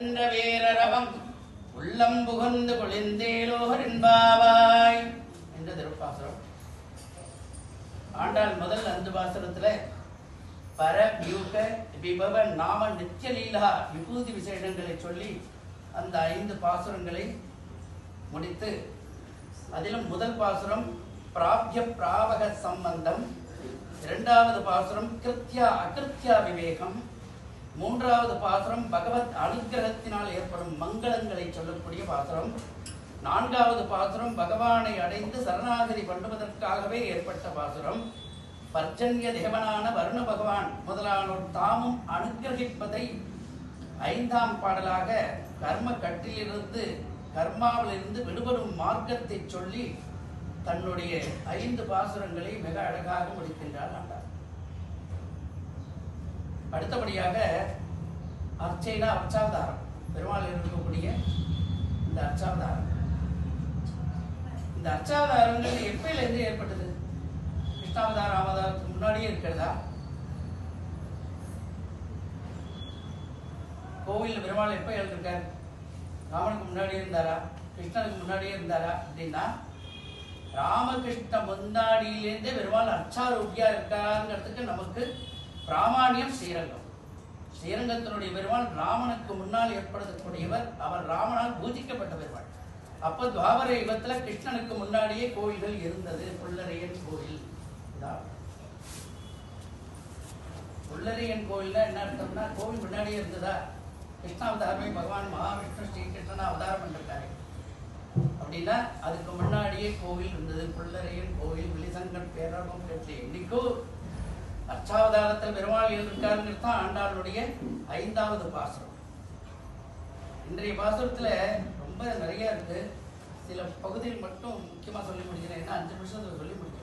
வீரரவம் உள்ளம் புகுந்து குளிந்தேலோகரின்பாவாய் என்ற திருப்பாசுரம். ஆண்டாள் முதல் அந்த பாசுரத்துல பரவியூக விபவ நாம நித்திய லீலா விபூதி விசேஷங்களை சொல்லி அந்த ஐந்து பாசுரங்களை முடித்து அதிலும் முதல் பாசுரம் பிராப்ய பிராவக சம்பந்தம் இரண்டாவது பாசுரம் கிருத்யா அகிருத்யா விவேகம் மூன்றாவது பாசுரம் பகவத் அனுக்கிரகத்தினால் ஏற்படும் மங்களங்களை சொல்லக்கூடிய பாசுரம் நான்காவது பாசுரம் பகவானை அடைந்து சரணாகதி பண்ணுவதற்காகவே ஏற்பட்ட பாசுரம் பர்ஜன்ய தேவனான வருண பகவான் முதலானோர் தாமும் அனுக்கிரகிப்பதை ஐந்தாம் பாடலாக கர்ம கட்டிலிருந்து கர்மாவிலிருந்து விடுபடும் மார்க்கத்தை சொல்லி தன்னுடைய ஐந்து பாசுரங்களை மிக அழகாக முடிக்கின்றார் ஆண்டார். அடுத்தபடியாக அர்ச்சைனா அர்ச்சாவதாரம். பெருமாள் இருக்கக்கூடிய இந்த அர்ச்சாவதாரம். இந்த அர்ச்சாவதாரங்கள் எப்பயிலிருந்து ஏற்பட்டது? கிருஷ்ணாவதார அவதாரத்துக்கு முன்னாடியே இருக்கிறதா? கோவில்ல பெருமாள் எப்ப எழுந்திருக்கார்? ராமனுக்கு முன்னாடியே இருந்தாரா? கிருஷ்ணனுக்கு முன்னாடியே இருந்தாரா? அப்படின்னா ராமகிருஷ்ண முன்னாடியிலேருந்தே பெருமாள் அர்ச்சாரூபியா இருக்காருங்கிறதுக்கு நமக்கு பிராமணியம் ஸ்ரீரங்கம். ஸ்ரீரங்கத்தினுடைய பெருமாள் ராமனுக்கு முன்னால் ஏற்படுத்தக்கூடியவர் அவர் ராமனால் பூஜிக்கப்பட்ட பெருமாள். அப்ப துவாபர யுகத்துல கிருஷ்ணனுக்கு முன்னாடியே கோவில்கள் இருந்தது புல்லரையன் கோவில் இதான் புல்லரையன் என்ன அர்த்தம்னா கோவில் முன்னாடியே இருந்ததா? கிருஷ்ணாவதாரமே பகவான் மகாவிஷ்ணு ஸ்ரீகிருஷ்ணன் அவதாரம் பண்ணிருக்காரு. அப்படின்னா அதுக்கு முன்னாடியே கோவில் இருந்தது புல்லரையன் கோவில் விழிசங்கன் பேரகம் பெற்று இன்னைக்கும் அச்சாவதாரத்தில் பெருமாள் இருக்காருங்கிறது தான் ஆண்டாளுடைய ஐந்தாவது பாசுரம். இன்றைய பாசுரத்துல ரொம்ப நிறைய இருக்கு. சில பகுதியில் மட்டும் முக்கியமாக சொல்லி முடிக்கிறேன். ஏன்னா அஞ்சு நிமிஷத்தில் சொல்லி முடிக்கணும்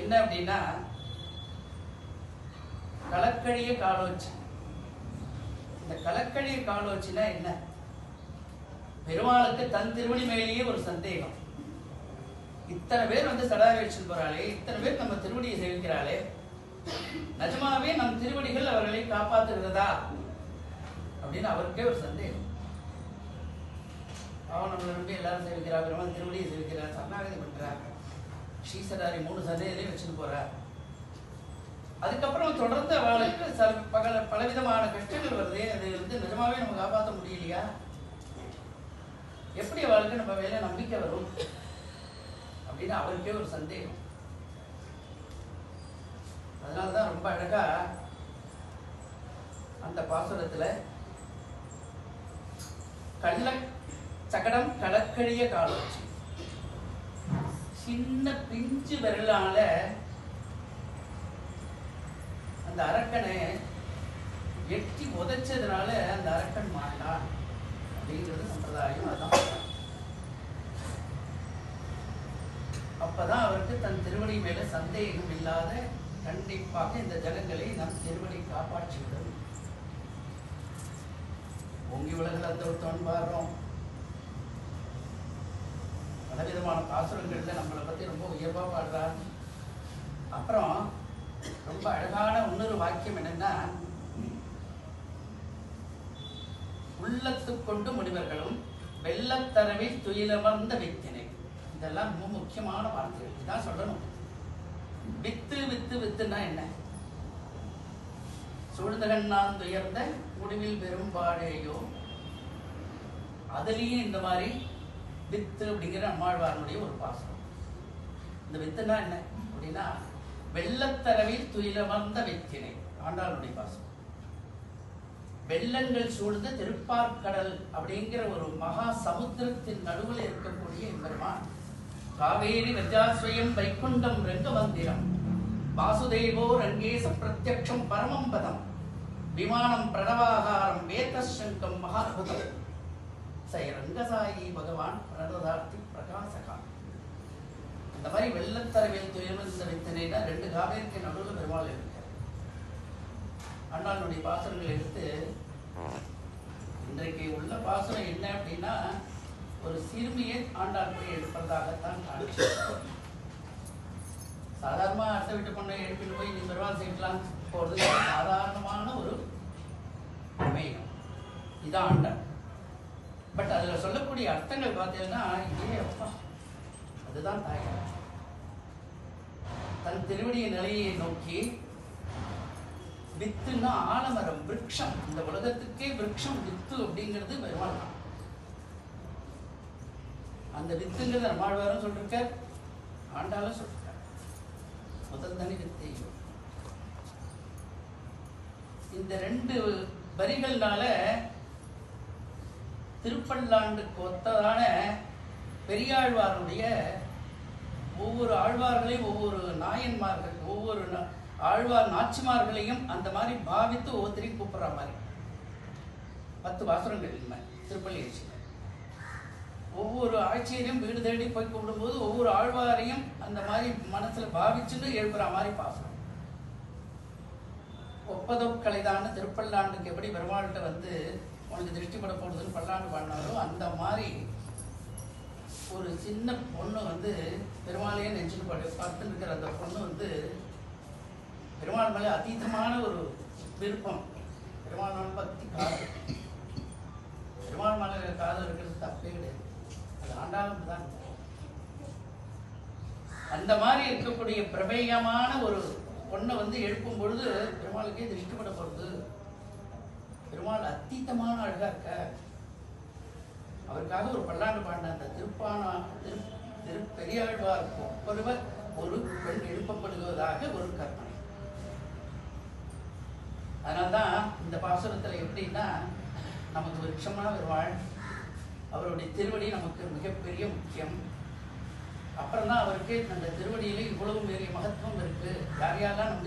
என்ன அப்படின்னா கலக்கழிய காலோச்சி. இந்த கலக்கழிய காலோச்சினா என்ன? பெருமாளுக்கு தன் திருவடி மேலேயே ஒரு சந்தேகம். இத்தனை பேர் வந்து சடாவேஷன் போறாளே இத்தனை பேர் நம்ம திருவடியை சேவிக்கிறாளே. நிஜமாவே நம் திருவடிகள் அவர்களை காப்பாத்துகிறதா? அப்படின்னு அவருக்கே ஒரு சந்தேகம். அவன் நம்மளை நம்பி எல்லாரும் சேவிக்கிறா பெருமாள் திருவடியை சேவிக்கிறா சரணாகதி பண்றா ஸ்ரீசடாரி மூணு சந்தேகத்தையும் வச்சுட்டு போறா அதுக்கப்புறம் தொடர்ந்து அவளுக்கு சில பகல பலவிதமான கஷ்டங்கள் வருது. அது வந்து நிஜமாவே நம்ம காப்பாற்ற முடியலையா? எப்படி அவளுக்கு நம்ம மேல நம்பிக்கை வரும்? அப்படின்னு அவருக்கே ஒரு சந்தேகம். அதனாலதான் ரொம்ப அழகா அந்த பாசுரத்துல கள்ள சகடம் கடற்கழிய காலோச்சி. சின்ன பிஞ்சு விரலால அந்த அரக்கனை எட்டி உதைச்சதுனால அந்த அரக்கன் மாண்டான் அப்படிங்கிறது சம்பிரதாயம். அதான் அப்பதான் அவருக்கு தன் திருவடி மேல சந்தேகம் இல்லாத கண்டிப்பாக இந்த ஜனங்களை நம் திருவடி காப்பாற்றிவிடும். ஓங்கி உலகில் அந்த ஒருத்தவன் பாடுறோம் பலவிதமான பாசுரங்கள்ல நம்மளை பத்தி ரொம்ப உயர்வா பாடுறார். அப்புறம் ரொம்ப அழகான இன்னொரு வாக்கியம் என்னன்னா உள்ளத்து கொண்டு முனிவர்களும் வெள்ளத்தரவில் துயிலமர்ந்த வித்தினை இதெல்லாம் ரொம்ப முக்கியமான வார்த்தைகள். இதான் சொல்லணும். வித்து வித்து வித்துனா என்ன? சூழ்ந்தகண்ணான் துயர்ந்த முடிவில் பெரும்பாடேயோ அதுலேயும் இந்த மாதிரி வித்து அப்படிங்கிற அம்மாழ்வாரனுடைய ஒரு பாசனம் இந்த வித்துனா என்ன? அப்படின்னா வெள்ளத்தரவில் துயிலமர்ந்த வித்தினை. ஆண்டாளுடைய பாசம். வெள்ளங்கள் சூழ்ந்த திருப்பார்கடல் அப்படிங்கிற ஒரு மகா சமுத்திரத்தின் நடுவில் இருக்கக்கூடிய எம்பெருமான் காவேரி கஜாஸ்வயம் வைகுண்டம் ரங்க மந்திரம். வாசுதேவோ ரங்கேச பிரத்யக்ஷம் பரமம் பதம். விமானம் பிரணவாகாரம் வேதசங்கம் மகாத்புதம். சை ரங்கசாயி பகவான் பிரணதார்த்தி பிரகாசகா. இந்த மாதிரி வெள்ளத்தரவில் துயர்மந்த வித்தனைனா ரெண்டு காவேரிக்கு நடுவில் பெருமாள் இருக்கார். அண்ணாளுடைய பாசுரங்களை எடுத்து இன்றைக்கு உள்ள பாசுரம் என்ன அப்படின்னா ஒரு சிறுமியை ஆண்டாள் போய் எடுப்பதாகத்தான் காட்சி சாதாரணமா அடுத்த வீட்டு பொண்ணை எடுத்துட்டு போய் நீ பெருமாள் சேர்க்கலாம் போறது சாதாரணமான ஒரு இதான் ஆண்டாள். பட் அதில் சொல்லக்கூடிய அர்த்தங்கள் பார்த்தீங்கன்னா ஏ அப்பா அதுதான் தாயார் தன் திருவடிய நிலையை நோக்கி வித்துன்னா ஆலமரம் விரக்ஷம். இந்த உலகத்துக்கே விரக்ஷம் வித்து அப்படிங்கிறது பெருமாள் தான் அந்த வித்துங்கிறத நம்மாழ்வாரும் சொல்லிருக்கார் ஆண்டாலும் சொல்லிருக்கார். முதல் தனி வித்தை. இந்த ரெண்டு வரிகள்னால திருப்பல்லாண்டுக்கு ஒத்ததான பெரியாழ்வாருடைய ஒவ்வொரு ஆழ்வார்களையும் ஒவ்வொரு நாயன்மார்கள் ஒவ்வொரு நா- ஆழ்வார் நாச்சிமார்களையும் அந்த மாதிரி பாவித்து ஒவ்வொருத்தரையும் கூப்பிடுற மாதிரி. பத்து வாசனங்கள் இல்லை திருப்பள்ளி ஒவ்வொரு ஆட்சியரையும் வீடு தேடி போய் கூப்பிடும்போது ஒவ்வொரு ஆழ்வாரையும் அந்த மாதிரி மனசில் பாவிச்சுன்னு எழுப்புற மாதிரி பாசனம் ஒப்பதொக்கலைதான திருப்பல்லாண்டுக்கு எப்படி பெருமாள்கிட்ட வந்து உனக்கு திருஷ்டிப்பட போடுதுன்னு பல்லாண்டு பாடினாரோ அந்த மாதிரி ஒரு சின்ன பொண்ணு வந்து பெருமாளையே நெஞ்சுட்டு படு பார்த்துட்டு இருக்கிற அந்த பொண்ணு வந்து பெருமாள் மேலே அதீதமான ஒரு விருப்பம். பெருமாள் பக்தி காதல். பெருமாள் மேலே காதல் இருக்கிறது தப்பே கிடையாது. ஆண்டாலும் அந்த மாதிரி இருக்கக்கூடிய பிரபேயமான ஒரு பொண்ணை வந்து எழுப்பும் பொழுது பெருமாளுக்கே இது இஷ்டப்பட போகிறது பெருமாள் அத்தீத்தமான அழகா இருக்க. அவருக்காக ஒரு பல்லாண்டு பாடின அந்த திருப்பானா திரு திரு பெரியாழ்வார் ஒருவர் ஒரு பெண் எழுப்பப்படுவதாக ஒரு கற்பனை. அதனால்தான் இந்த பாசுரத்தில் எப்படின்னா நமக்கு விருட்சமான வாழ் அவருடைய திருவடி நமக்கு மிகப்பெரிய முக்கியம். அப்புறம் தான் அவருக்கு அந்த திருவடியில இவ்வளவு பெரிய மகத்துவம் இருக்கு. யார் யாரெல்லாம் நம்பி